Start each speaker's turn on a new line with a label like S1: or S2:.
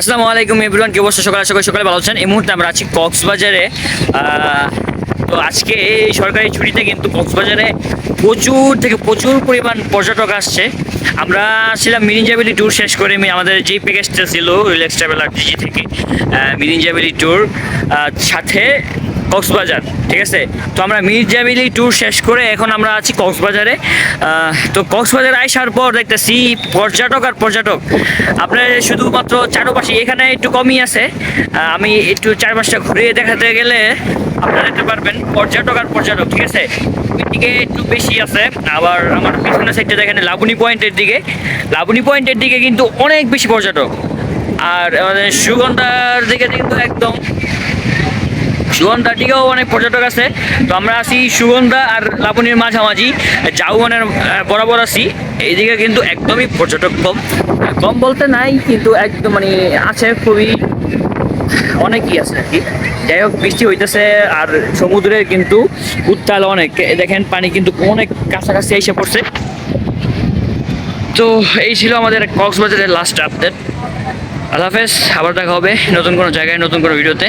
S1: আসসালামু আলাইকুম এভরিওয়ান, কি অবস্থা? সকালে সকালে সকালে ভালো আছেন? এই মুহূর্তে আমরা আছি কক্সবাজারে। তো আজকে এই সরকারি ছুটিতে কিন্তু কক্সবাজারে প্রচুর থেকে প্রচুর পরিমাণ পর্যটক আসছে। আমরা ছিলাম মিরিঞ্জাবেলি ট্যুর শেষ করে আমি আমাদের যেই প্যাকেজটা ছিল রিল্যাক্স ট্রাভেলার থেকে মিরিঞ্জাবেলি ট্যুর সাথে কক্সবাজার, ঠিক আছে? তো আমরা মির্জাবিলি ট্যুর শেষ করে এখন আমরা আছি কক্সবাজারে। তো কক্সবাজার আসার পর দেখতেছি পর্যটক আর পর্যটক। আপনার শুধুমাত্র চারপাশে, এখানে একটু কমই আছে। আমি একটু চারপাশটা ঘুরিয়ে দেখাতে গেলে আপনারা দেখতে পারবেন পর্যটক আর পর্যটক, ঠিক আছে? দিকে একটু বেশি আছে, আবার আমার পিছনের সাইডটা দেখেন, লাবণী পয়েন্টের দিকে। লাবণী পয়েন্টের দিকে কিন্তু অনেক বেশি পর্যটক। আর আমাদের সুগন্ধার দিকে কিন্তু একদম সুগন্ধার দিকেও অনেক পর্যটক আছে। তো আমরা আসি সুগন্ধা আর লাবণীর মাঝামাঝি। জাউমানের আহ, বরাবর আছি। এইদিকে কিন্তু একদমই পর্যটক কম। কম বলতে নাই কিন্তু একদম মানে আছে খুবই অনেকই আছে আর কি। যাই হোক বৃষ্টি হইতেছে আর সমুদ্রের কিন্তু উত্তাল অনেক। দেখেন পানি কিন্তু অনেক কাছাকাছি এসে পড়ছে। তো এই ছিল আমাদের কক্সবাজারের লাস্ট আপডেট আল্লাহ হাফেজ আবার দেখা হবে নতুন কোনো জায়গায় নতুন কোনো ভিডিওতে।